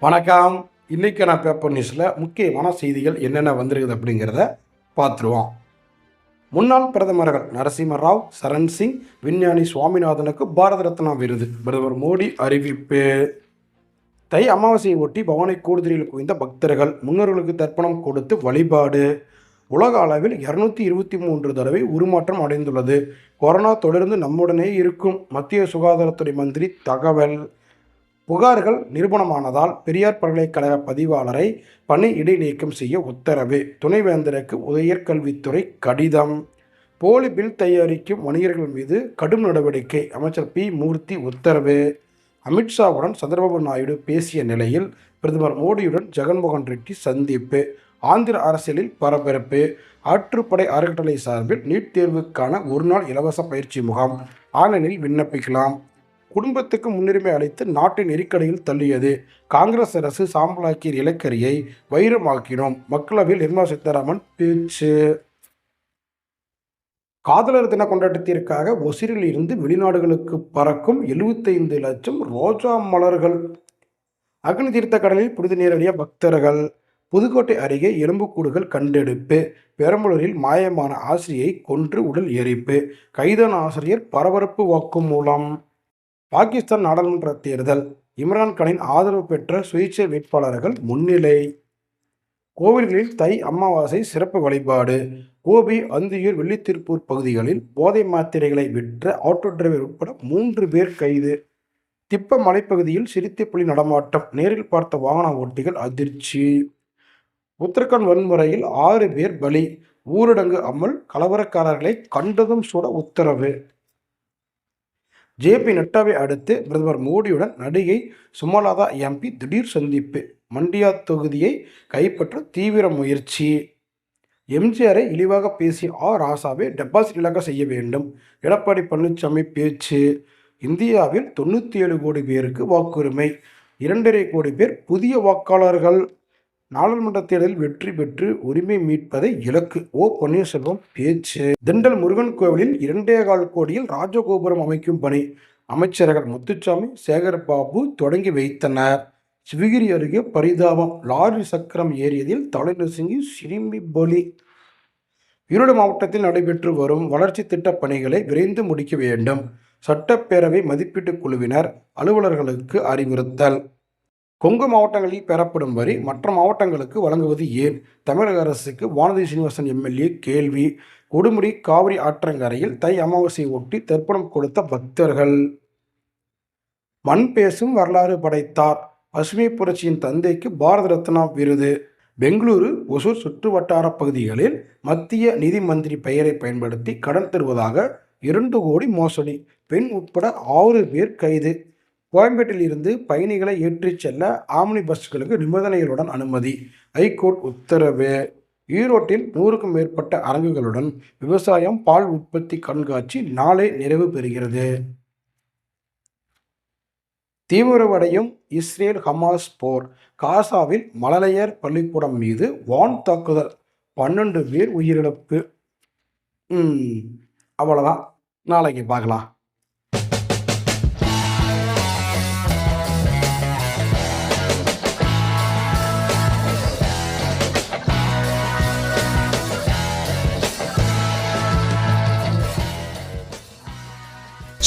வணக்கம். இன்னைக்கான பேப்பர் நியூஸில் முக்கியமான செய்திகள் என்னென்ன வந்திருக்குது அப்படிங்கிறத பார்த்துருவோம். முன்னாள் பிரதமர்கள் நரசிம்ம ராவ் சரண் சிங் விஞ்ஞானி சுவாமிநாதனுக்கு பாரத ரத்னா விருது. பிரதமர் மோடி அறிவிப்பு. தை அமாவாசையை ஒட்டி பவானி கூடுதலில் குவிந்த பக்தர்கள் முன்னோர்களுக்கு தர்ப்பணம் கொடுத்து வழிபாடு. உலக அளவில் இரநூத்தி இருபத்தி மூன்று தடவை உருமாற்றம் அடைந்துள்ளது. கொரோனா தொடர்ந்து நம்முடனே இருக்கும். மத்திய சுகாதாரத்துறை மந்திரி தகவல். புகார்கள் நிரூபணமானதால் பெரியார் பல்கலைக்கழக பதிவாளரை பணி இடைநீக்கம் செய்ய உத்தரவு. துணைவேந்தருக்கு உயர்கல்வித்துறை கடிதம். போலி பில் தயாரிக்கும் வணிகர்கள் மீது கடும் நடவடிக்கை அமைச்சர் பி. மூர்த்தி உத்தரவு. அமித்ஷாவுடன் சந்திரபாபு நாயுடு பேசிய நிலையில் பிரதமர் மோடியுடன் ஜெகன்மோகன் ரெட்டி சந்திப்பு. ஆந்திர அரசியலில் பரபரப்பு. ஆற்றுப்படை அறக்கட்டளை சார்பில் நீட் தேர்வுக்கான ஒருநாள் இலவச பயிற்சி முகாம். ஆன்லைனில் விண்ணப்பிக்கலாம். குடும்பத்துக்கு முன்னுரிமை அளித்து நாட்டை நெருக்கடியில் தள்ளியது. காங்கிரஸ் அரசு சாம்பலாக்கிய இலக்கரியை வைரமாக்கினோம். மக்களவையில் நிர்மலா சீதாராமன் பேச்சு. காதலர் தின கொண்டாட்டத்திற்காக ஒசிரில் இருந்து வெளிநாடுகளுக்கு பறக்கும் எழுபத்தைந்து லட்சம் ரோஜா மலர்கள். அக்னி தீர்த்த கடலில் புனித நீரடிய பக்தர்கள். புதுக்கோட்டை அருகே எலும்புக்கூடுகள் கண்டெடுப்பு. பெரம்பலூரில் மாயமான ஆசிரியை கொன்று உடல் எரிப்பு. கைதான ஆசிரியர் பரபரப்பு வாக்குமூலம். பாகிஸ்தான் நாடாளுமன்ற தேர்தல். இம்ரான்கானின் ஆதரவு பெற்ற சுயேட்சை வேட்பாளர்கள் முன்னிலை. கோவில்களில் தை அமாவாசை சிறப்பு வழிபாடு. கோபி அந்தியூர் வெள்ளித்திருப்பூர் பகுதிகளில் போதை மாத்திரைகளை விற்ற ஆட்டோ டிரைவர் உட்பட மூன்று பேர் கைது. திப்ப மலைப்பகுதியில் சிறுத்தை புலி நடமாட்டம். நேரில் பார்த்த வாகன ஓட்டிகள் அதிர்ச்சி. உத்தரகாண்ட் வன்முறையில் ஆறு பேர் பலி. ஊரடங்கு அமல். கலவரக்காரர்களை கண்டதும் சுட உத்தரவு. ஜேபி நட்டாவை அடுத்து பிரதமர் மோடியுடன் நடிகை சுமலதா எம்பி திடீர் சந்திப்பு. மண்டியா தொகுதியை கைப்பற்ற தீவிர முயற்சி. எம்ஜிஆரை இழிவாக பேசிய ஆ. ராசாவை டெபாசிட் இழக்க செய்ய வேண்டும். எடப்பாடி பழனிசாமி பேச்சு. இந்தியாவில் தொண்ணூற்றி ஏழு கோடி பேருக்கு வாக்குரிமை. இரண்டரை கோடி பேர் புதிய வாக்காளர்கள். நாடாளுமன்ற தேர்தலில் வெற்றி பெற்று உரிமை மீட்பதை இலக்கு. ஓ பன்னீர்செல்வம் பேச்சு. திண்டல் முருகன் கோவிலில் இரண்டே கால் கோடியில் ராஜகோபுரம் அமைக்கும் பணி. அமைச்சர்கள் முத்துச்சாமி சேகர்பாபு தொடங்கி வைத்தனர். சிவகிரி அருகே பரிதாபம். லாரி சக்கரம் ஏறியதில் தலை நசுங்கி சிறுமி பலி. ஈரோடு மாவட்டத்தில் நடைபெற்று வரும் வளர்ச்சி திட்டப் பணிகளை விரைந்து முடிக்க வேண்டும். சட்டப்பேரவை மதிப்பீட்டுக் குழுவினர் அலுவலர்களுக்கு அறிவுறுத்தல். கொங்கு மாவட்டங்களில் பெறப்படும் வரி மற்ற மாவட்டங்களுக்கு வழங்குவது ஏன்? தமிழக அரசுக்கு வானதி சீனிவாசன் எம்எல்ஏ கேள்வி. கொடுமுடி காவிரி ஆற்றங்கரையில் தை அமாவாசையை ஒட்டி தர்ப்பணம் கொடுத்த பக்தர்கள். மண் பேசும் வரலாறு படைத்தார். பசுமை புரட்சியின் தந்தைக்கு பாரத ரத்னா விருது. பெங்களூரு ஒசூர் சுற்று வட்டார பகுதிகளில் மத்திய நிதி மந்திரி பெயரை பயன்படுத்தி கடன் தருவதாக இரண்டு கோடி மோசடி. பெண் உட்பட ஆறு பேர் கைது. கோயம்பேட்டில் இருந்து பயணிகளை ஏற்றிச் செல்ல ஆம்னி பஸ்களுக்கு நிபந்தனைகளுடன் அனுமதி. ஐகோர்ட் உத்தரவு. ஈரோட்டில் நூறுக்கும் மேற்பட்ட அரங்குகளுடன் விவசாயம் பால் உற்பத்தி கண்காட்சி நாளை நிறைவு பெறுகிறது. தீவிரவடையும் இஸ்ரேல் ஹமாஸ் போர். காசாவில் மலலையர் பள்ளிக்கூடம் மீது வான் தாக்குதல். பன்னெண்டு பேர் உயிரிழப்பு. அவ்வளோதான் நாளைக்கு பார்க்கலாம்.